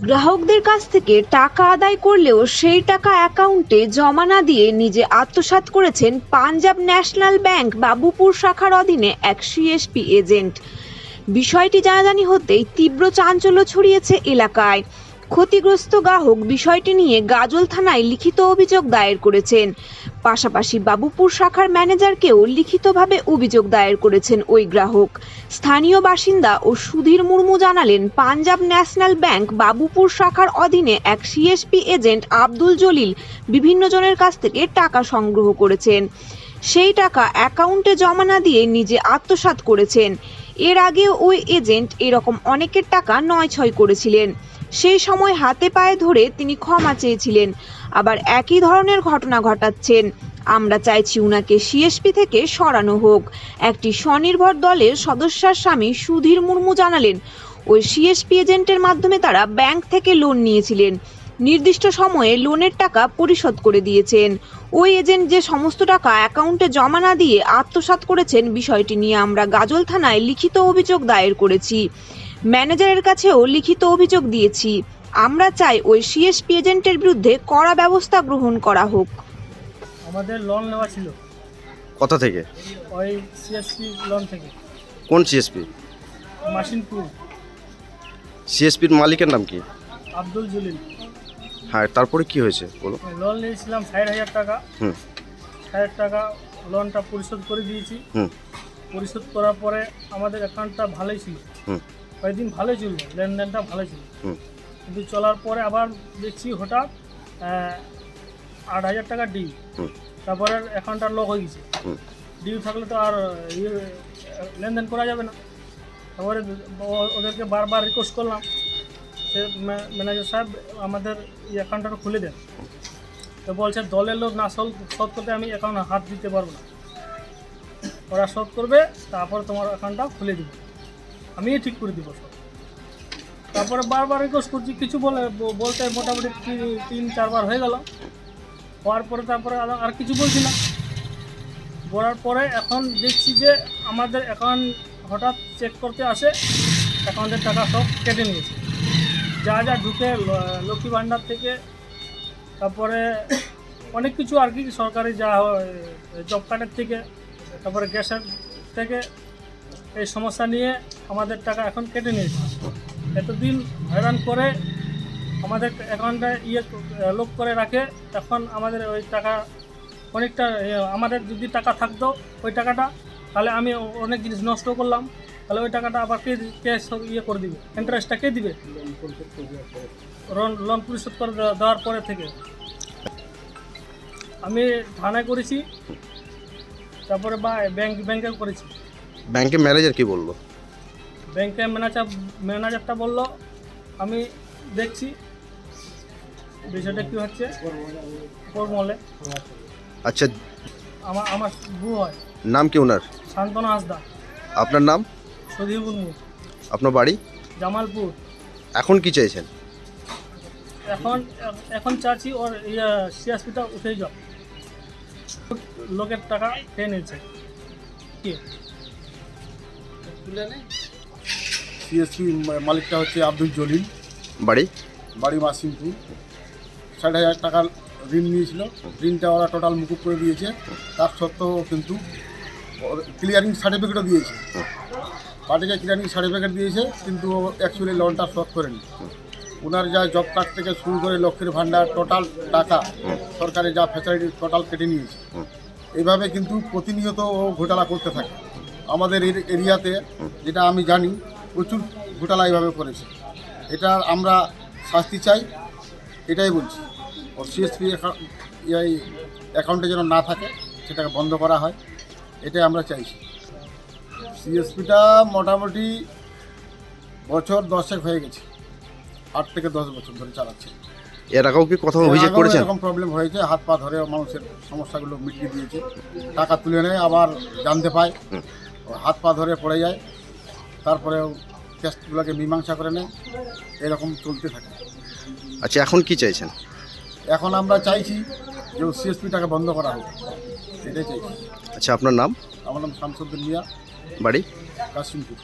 গ্রাহকদের কাছ থেকে টাকা আদায় করলেও সেই টাকা অ্যাকাউন্টে জমা না দিয়ে নিজে আত্মসাৎ করেছেন পাঞ্জাব ন্যাশনাল ব্যাংক বাবুপুর শাখার অধীনে এক সিএসপি এজেন্ট। বিষয়টি জানাজানি হতেই তীব্র চাঞ্চল্য ছড়িয়েছে এলাকায়। ক্ষতিগ্রস্ত গ্রাহক বিষয়টি নিয়ে গাজল থানায় লিখিত অভিযোগ দায়ের করেছেন। পাশাপাশি বাবুপুর শাখার ম্যানেজারকেও লিখিতভাবে অভিযোগ দায়ের করেছেন ওই গ্রাহক। স্থানীয় বাসিন্দা ও সুধীর মুর্মু জানালেন, পাঞ্জাব ন্যাশনাল ব্যাংক বাবুপুর শাখার অধীনে এক সিএসপি এজেন্ট আব্দুল জলিল বিভিন্ন জনের কাছ থেকে টাকা সংগ্রহ করেছেন। সেই টাকা অ্যাকাউন্টে জমা না দিয়ে নিজে আত্মসাৎ করেছেন। এর আগেও ওই এজেন্ট এরকম অনেকের টাকা নয় ছয় করেছিলেন। সেই সময় হাতে পায়ে ধরে তিনি ক্ষমা চেয়েছিলেন। আবার একই ধরনের ঘটনা ঘটাচ্ছেন। আমরা চাইছি উনাকে সিএসপি থেকে সরানো হোক। একটি স্বনির্ভর দলের সদস্যার স্বামী সুধীর মুর্মু জানালেন, ওই সিএসপি এজেন্টের মাধ্যমে তারা ব্যাংক থেকে লোন নিয়েছিলেন। নির্দিষ্ট সময়ে লোনের টাকা পরিশোধ করে দিয়েছেন। ওই এজেন্ট যে সমস্ত টাকা অ্যাকাউন্টে জমা না দিয়ে আত্মসাৎ করেছেন, বিষয়টি নিয়ে আমরা গাজল থানায় লিখিত অভিযোগ দায়ের করেছি। ম্যানেজারের কাছেও লিখিত অভিযোগ দিয়েছি। আমরা চাই ওই সিএসপি এজেন্টের বিরুদ্ধে কড়া ব্যবস্থা গ্রহণ করা হোক। আমাদের লোন নেওয়া ছিল। কোথা থেকে? ওই সিএসপি লোন থেকে। কোন সিএসপি? মাসিনপুর। সিএসপির মালিকের নাম কি? আব্দুল জলিল। হ্যাঁ তারপরে কি হয়েছে বলো? লোন নিয়েছিলাম ষাট হাজার টাকা। হুম। ষাট টাকা লোনটা পরিশোধ করে দিয়েছি। হুম। পরিশোধ করার পরে আমাদের অ্যাকাউন্টটা ভালোই ছিল। হুম। কয়েকদিন ভালোই চলবে লেনদেনটা ভালো ছিল। হুম। কিন্তু চলার পরে আবার দেখছি হঠাৎ আট হাজার টাকা ডিউ তারপরে অ্যাকাউন্টটা লক হয়ে গেছে। ডিউ থাকলে তো আর ইয়ে লেনদেন করা যাবে না। তারপরে ওদেরকে বারবার রিকোয়েস্ট করলাম। সে ম্যানেজার সাহেব আমাদের এই অ্যাকাউন্টটা খুলে দেন। তো বলছে দলের লোক না শোধ শোধ করতে আমি অ্যাকাউন্ট হাত দিতে পারব না। ওরা শোধ করবে তারপর তোমার অ্যাকাউন্টটা খুলে দিব। আমি ঠিক করে দিব তারপরে বারবার রিকোয়েস্ট করছি, কিছু বলে বলতে মোটামুটি তিন- চারবার হয়ে গেল। হওয়ার পরে তারপরে আর- কিছু বলছি না। বলার পরে এখন দেখছি যে আমাদের অ্যাকাউন্ট হঠাৎ চেক করতে আসে অ্যাকাউন্টের টাকা সব কেটে নিয়েছে। যা যা ঢুকে লক্ষ্মী ভাণ্ডার থেকে, তারপরে অনেক কিছু আর কি, সরকারি যা জব কার্ডের থেকে, তারপরে গ্যাসের থেকে এই সমস্যা নিয়ে আমাদের টাকা এখন কেটে নিয়েছে। এতদিন হয়রান করে আমাদের অ্যাকাউন্টে ইয়ে লোক করে রাখে তখন আমাদের ওই টাকা অনেকটা আমাদের যদি টাকা থাকতো ওই টাকাটা, তাহলে আমি অনেক জিনিস নষ্ট করলাম, তাহলে ওই টাকাটা আবার কে কে ইয়ে করে দিবে? ইন্টারেস্টটা কে দিবে? লোন লোন পরিশোধ করে দেওয়া- দেওয়ার পরে থেকে। আমি থানায় করেছি, তারপরে বা ব্যাংক ব্যাংকে করেছি। ব্যাংকের ম্যানেজার কি বলল? ব্যাংকে ম্যানেজার ম্যানেজারটা বলল আমি দেখছি বিষয়টা কী হচ্ছে করমলে আচ্ছা আমার আমার বউ হয়। নাম কি ওনার? শান্তনা হাসদা। আপনার নাম? সুধীর মুর্মু। আপনার বাড়ি? জামালপুর। এখন কি চাইছেন? এখন এখন চাচ্ছি ওর ইয়ে সিএসপিটা উঠে যাও লোকের টাকা খেয়ে নিয়েছে। কি? সিএসপি মালিকটা হচ্ছে আব্দুল জলিল। বাড়ি? বাড়ি মাসিমপুর। ষাট হাজার টাকার ঋণ নিয়েছিল। ঋণটা ওরা টোটাল মুকুব করে দিয়েছে। তার সত্ত্বেও কিন্তু ক্লিয়ারিং সার্টিফিকেটও দিয়েছে। পার্টিকে ক্লিয়ারিং সার্টিফিকেট দিয়েছে কিন্তু অ্যাকচুয়ালি লোনটা শোধ করেনি। ওনার যা জব কার্ড থেকে শুরু করে লক্ষ্মীর ভাণ্ডার টোটাল টাকা সরকারের যা ফ্যাসিলিটি টোটাল কেটে নিয়েছে। এইভাবে কিন্তু প্রতিনিয়ত ও ঘোটালা করতে থাকে। আমাদের এর এরিয়াতে যেটা আমি জানি প্রচুর ঘোটালা এইভাবে করেছে। এটা আমরা শাস্তি চাই এটাই বলছি। ওর সিএসপি এই অ্যাকাউন্টে যেন না থাকে সেটাকে বন্ধ করা হয় এটাই আমরা চাইছি। সিএসপিটা মোটামুটি বছর দশেক হয়ে গেছে আট থেকে দশ বছর ধরে চালাচ্ছে। এর আগেও কি কোথাও অভিযোগ করেছেন? এরকম প্রবলেম হয়েছে হাত পা ধরে মানুষের সমস্যাগুলো মিটিয়ে দিয়েছে টাকা তুলে নেয় আবার জানতে পায়। ও হাত পা ধরে পড়ে যায় তারপরে কেসগুলোকে মীমাংসা করে নেয় এরকম চলতে থাকে। আচ্ছা এখন কি চাইছেন? এখন আমরা চাইছি যে সিএসপিটাকে বন্ধ করা হোক এটাই চাইছি। আচ্ছা আপনার নাম? আমার নাম শামসুদ্দিন মিয়া। বাড়ি? কাশিমপুর।